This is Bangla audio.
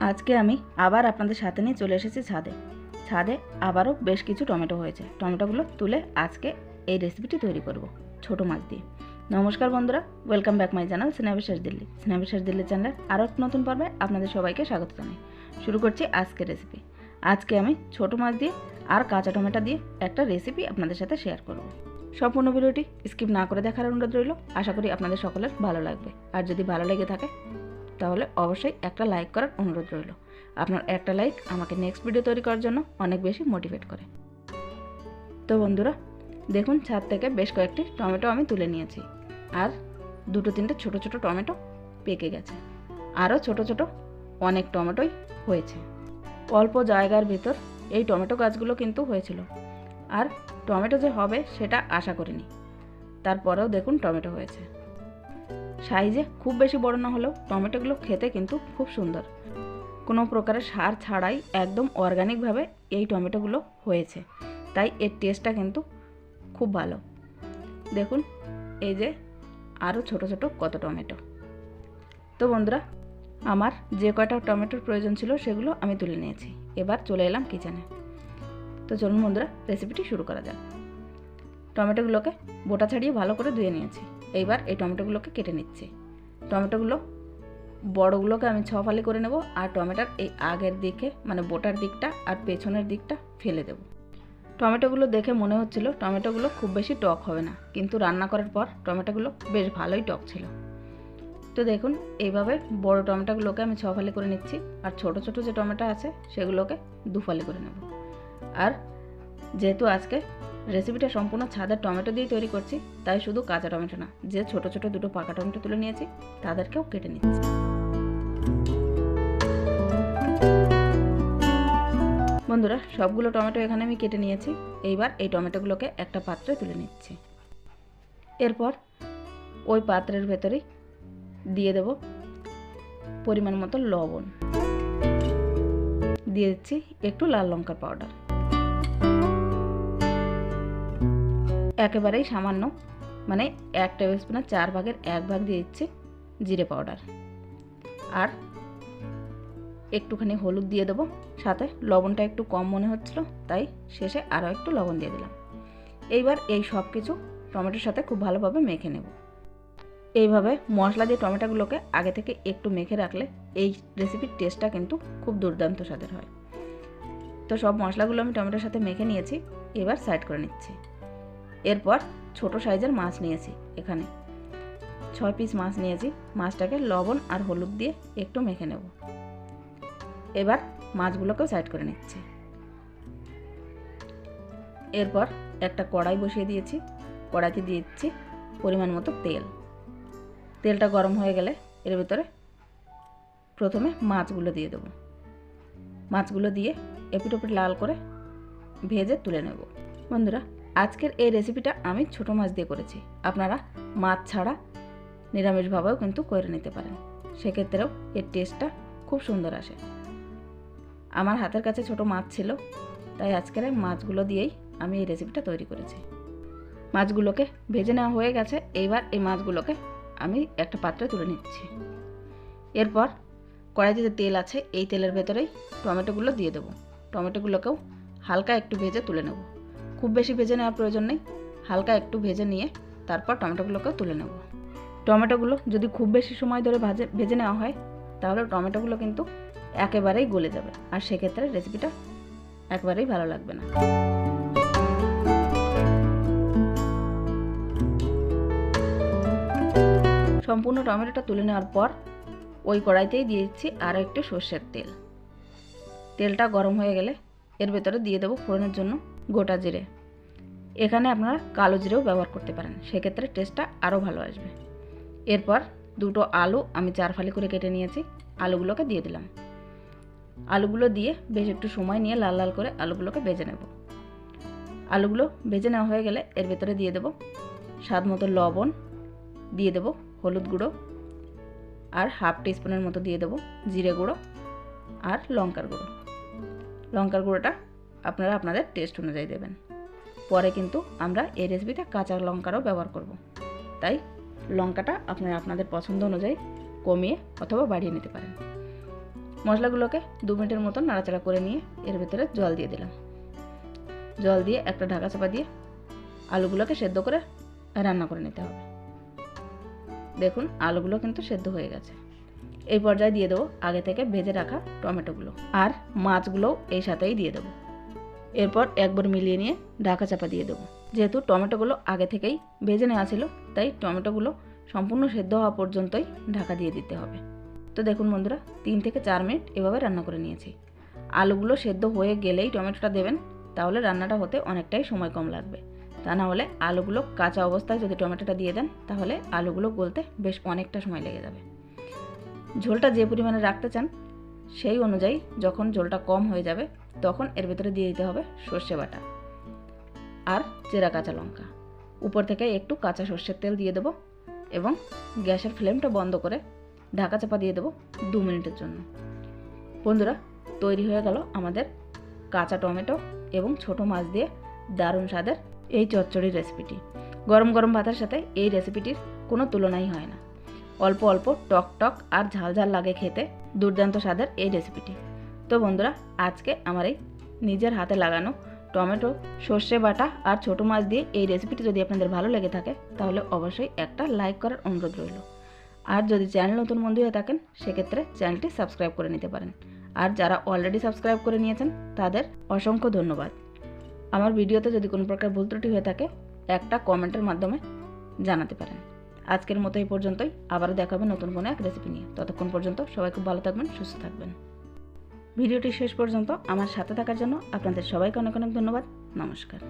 আজকে আমি আবার আপনাদের সাথে নিয়ে চলে এসেছি ছাদে। ছাদে আবারও বেশ কিছু টমেটো হয়েছে। টমেটোগুলো তুলে আজকে এই রেসিপিটি তৈরি করব, ছোট মাছ দিয়ে। নমস্কার বন্ধুরা welcome back my channel Sneha Biswas Delhi Sneha Biswas Delhi চ্যানেলের আরও নতুন পর্বে আপনাদের সবাইকে স্বাগত জানাই। শুরু করছি আজকের রেসিপি আজকে আমি ছোট মাছ দিয়ে আর কাঁচা টমেটো দিয়ে একটা রেসিপি আপনাদের সাথে শেয়ার করব। সম্পূর্ণ ভিডিওটি স্কিপ না করে দেখার অনুরোধ রইল। আশা করি আপনাদের সকলের ভালো লাগবে। আর যদি ভালো লেগে থাকে তাহলে অবশ্যই একটা লাইক করার অনুরোধ রইল। আপনার একটা লাইক আমাকে নেক্সট ভিডিও তৈরি করার জন্য অনেক বেশি মোটিভেট করে। তো বন্ধুরা, দেখুন ছাদ থেকে বেশ কয়েকটি টমেটো আমি তুলে নিয়েছি। আর দুটো তিনটে ছোট ছোট টমেটো পেকে গেছে। আরও ছোট ছোট অনেক টমেটোই হয়েছে। অল্প জায়গার ভিতর এই টমেটো গাছগুলো কিন্তু হয়েছিল। আর টমেটো যে হবে সেটা আশা করিনি। তারপরেও দেখুন টমেটো হয়েছে। সাইজে খুব বেশি বড় না হলেও টমেটোগুলো খেতে কিন্তু খুব সুন্দর। কোনো প্রকারের সার ছাড়াই একদম অর্গানিকভাবে এই টমেটোগুলো হয়েছে। তাই এর টেস্টটা কিন্তু খুব ভালো। দেখুন, এই যে আরও ছোট ছোট কত টমেটো। তো বন্ধুরা, আমার যে কয়টা টমেটোর প্রয়োজন ছিল সেগুলো আমি তুলে নিয়েছি। এবার চলে এলাম কিচেনে। তো চলুন বন্ধুরা রেসিপিটি শুরু করা যাক। টমেটোগুলোকে বোটা ছাড়িয়ে ভালো করে ধুয়ে নিয়েছি। এইবার এই টমেটোগুলোকে কেটে নিচ্ছি। টমেটোগুলো বড়গুলোকে আমি ছ ফালি করে নেব আর টমেটোর এই আগের দিকে মানে বোটার দিকটা আর পেছনের দিকটা ফেলে দেব। টমেটোগুলো দেখে মনে হচ্ছিল টমেটোগুলো খুব বেশি টক হবে না, কিন্তু রান্না করার পর টমেটোগুলো বেশ ভালোই টক ছিল। তো দেখুন, এইভাবে বড় টমেটোগুলোকে আমি ছ ফালি করে নিচ্ছি আর ছোট ছোট যে টমেটো আছে সেগুলোকে দু ফালি করে নেব। আর যেহেতু আজকে রেসিপিটা সম্পূর্ণ ছাদের টমেটো দিয়ে তৈরি করছি, তাই শুধু কাঁচা টমেটো না, যে ছোট ছোট দুটো পাকা টমেটো তুলে নিয়েছি, তাদেরকেও কেটে নিচ্ছি। বন্ধুরা, সবগুলো টমেটো এখানে আমি কেটে নিয়েছি, এইবার এই টমেটোগুলোকে একটা পাত্রে তুলে নিচ্ছি। এরপর ওই পাত্রের ভেতরেই দিয়ে দেব পরিমাণ মতো লবণ। দিয়ে দিচ্ছি একটু লাল লঙ্কার পাউডার। একেবারেই সামান্য। মানে এক টেবিল স্পুনের চার ভাগের এক ভাগ দিয়ে দিচ্ছি জিরে পাউডার আর একটুখানি হলুদ দিয়ে দেবো। সাথে লবণটা একটু কম মনে হচ্ছিল, তাই শেষে আরও একটু লবণ দিয়ে দিলাম। এইবার এই সব কিছু টমেটোর সাথে খুব ভালোভাবে মেখে নেব। এইভাবে মশলা দিয়ে টমেটোগুলোকে আগে থেকে একটু মেখে রাখলে এই রেসিপির টেস্টটা কিন্তু খুব দুর্দান্ত স্বাদের হয়। তো সব মশলাগুলো আমি টমেটোর সাথে মেখে নিয়েছি, এবার সাইড করে নিচ্ছি। এরপর ছোট সাইজের মাছ নিয়েছি এখানে। ছয় পিস মাছ নিয়েছি। মাছটাকে লবণ আর হলুদ দিয়ে একটু মেখে নেব। এবার মাছগুলোকেও সাইড করে নিচ্ছি। এরপর একটা কড়াই বসিয়ে দিয়েছি। কড়াইতে দিচ্ছি পরিমাণ মতো তেল। তেলটা গরম হয়ে গেলে এর ভিতরে প্রথমে মাছগুলো দিয়ে দেবো। মাছগুলো দিয়ে এপিট ওপিট লাল করে ভেজে তুলে নেব। বন্ধুরা আজকের এই রেসিপিটা আমি ছোট মাছ দিয়ে করেছি। আপনারা মাছ ছাড়া নিরামিষভাবেও কিন্তু করে নিতে পারেন। সেক্ষেত্রেও এর টেস্টটা খুব সুন্দর আসে। আমার হাতের কাছে ছোট মাছ ছিল, তাই আজকের মাছগুলো দিয়েই আমি এই রেসিপিটা তৈরি করেছি। মাছগুলোকে ভেজে নেওয়া হয়ে গেছে, এইবার এই মাছগুলোকে আমি একটা পাত্রে তুলে নিচ্ছি। এরপর কড়াইতে যে তেল আছে, এই তেলের ভেতরেই টমেটোগুলো দিয়ে দেবো। টমেটোগুলোকেও হালকা একটু ভেজে তুলে নেব। খুব বেশি ভেজে নেওয়ার প্রয়োজন নেই। হালকা একটু ভেজে নিয়ে তারপর টমেটোগুলোকে তুলে নেব। টমেটোগুলো যদি খুব বেশি সময় ধরে ভাজে, ভেজে নেওয়া হয়, তাহলে টমেটোগুলো কিন্তু একেবারেই গলে যাবে। আর সেক্ষেত্রে রেসিপিটা একবারেই ভালো লাগবে না। সম্পূর্ণ টমেটোটা তুলে নেওয়ার পর ওই কড়াইতেই দিয়ে দিচ্ছি আরও একটু সর্ষের তেল। তেলটা গরম হয়ে গেলে এর ভেতরে দিয়ে দেবো ফোড়নের জন্য গোটা জিরে। এখানে আপনারা কালো জিরেও ব্যবহার করতে পারেন। সেক্ষেত্রে টেস্টটা আরও ভালো আসবে। এরপর দুটো আলু আমি চার ফালি করে কেটে নিয়েছি। আলুগুলোকে দিয়ে দিলাম। আলুগুলো দিয়ে বেশ একটু সময় নিয়ে লাল লাল করে আলুগুলোকে ভেজে নেব। আলুগুলো ভেজে নেওয়া হয়ে গেলে এর ভেতরে দিয়ে দেবো স্বাদ মতো লবণ, দিয়ে দেবো হলুদ গুঁড়ো আর হাফ টিস্পুনের মতো দিয়ে দেবো জিরে গুঁড়ো আর লঙ্কার গুঁড়ো। লঙ্কার গুঁড়োটা আপনারা আপনাদের টেস্ট অনুযায়ী দেবেন। পরে কিন্তু আমরা এই রেসিপিতে কাঁচা লঙ্কারও ব্যবহার করব। তাই লঙ্কাটা আপনারা আপনাদের পছন্দ অনুযায়ী কমিয়ে অথবা বাড়িয়ে নিতে পারেন। মশলাগুলোকে দু মিনিটের মতন নাড়াচাড়া করে নিয়ে এর ভিতরে জল দিয়ে দিলাম। জল দিয়ে একটা ঢাকা চাপা দিয়ে আলুগুলোকে সেদ্ধ করে রান্না করে নিতে হবে। দেখুন, আলুগুলো কিন্তু সেদ্ধ হয়ে গেছে। এই পর্যায়ে দিয়ে দেবো আগে থেকে ভেজে রাখা টমেটোগুলো। আর মাছগুলোও এই সাথেই দিয়ে দেবো। এরপর একবার মিলিয়ে নিয়ে ঢাকা চাপা দিয়ে দেবো। যেহেতু টমেটোগুলো আগে থেকেই ভেজে নেওয়া ছিল, তাই টমেটোগুলো সম্পূর্ণ সেদ্ধ হওয়া পর্যন্তই ঢাকা দিয়ে দিতে হবে। তো দেখুন বন্ধুরা, তিন থেকে চার মিনিট এভাবে রান্না করে নিয়েছি। আলুগুলো সেদ্ধ হয়ে গেলেই টমেটোটা দেবেন, তাহলে রান্নাটা হতে অনেকটাই সময় কম লাগবে। তা না হলে আলুগুলো কাঁচা অবস্থায় যদি টমেটোটা দিয়ে দেন, তাহলে আলুগুলো গলতে বেশ অনেকটা সময় লেগে যাবে। ঝোলটা যে পরিমাণে রাখতে চান সেই অনুযায়ী যখন জলটা কম হয়ে যাবে, তখন এর ভিতরে দিয়ে দিতে হবে সর্ষে বাটা আর চেরা কাঁচা লঙ্কা। উপর থেকে একটু কাঁচা সর্ষের তেল দিয়ে দেবো এবং গ্যাসের ফ্লেমটা বন্ধ করে ঢাকা চাপা দিয়ে দেবো দু মিনিটের জন্য। বন্ধুরা, তৈরি হয়ে গেল আমাদের কাঁচা টমেটো এবং ছোট মাছ দিয়ে দারুণ স্বাদের এই চচ্চড়ির রেসিপিটি গরম গরম ভাতের সাথে এই রেসিপিটির কোনো তুলনাই হয় না। অল্প অল্প টক টক আর ঝাল ঝাল লাগে খেতে। দুর্দান্ত স্বাদের এই রেসিপিটি তো বন্ধুরা, আজকে আমার এই নিজের হাতে লাগানো টমেটো, সর্ষে বাটা আর ছোটো মাছ দিয়ে এই রেসিপিটি যদি আপনাদের ভালো লেগে থাকে, তাহলে অবশ্যই একটা লাইক করার অনুরোধ রইল। আর যদি চ্যানেল নতুন বন্ধু হয়ে থাকেন, সেক্ষেত্রে চ্যানেলটি সাবস্ক্রাইব করে নিতে পারেন। আর যারা অলরেডি সাবস্ক্রাইব করে নিয়েছেন, তাদের অসংখ্য ধন্যবাদ। আমার ভিডিওতে যদি কোনো প্রকার ভুল ত্রুটি হয়ে থাকে, একটা কমেন্টের মাধ্যমে জানাতে পারেন। আজকের মতো এই পর্যন্তই। আবারও দেখাবে নতুন কোনো এক রেসিপি নিয়ে। ততক্ষণ পর্যন্ত সবাই খুব ভালো থাকবেন, সুস্থ থাকবেন। ভিডিওটি শেষ পর্যন্ত আমার সাথে থাকার জন্য আপনাদের সবাইকে অনেক অনেক ধন্যবাদ। নমস্কার।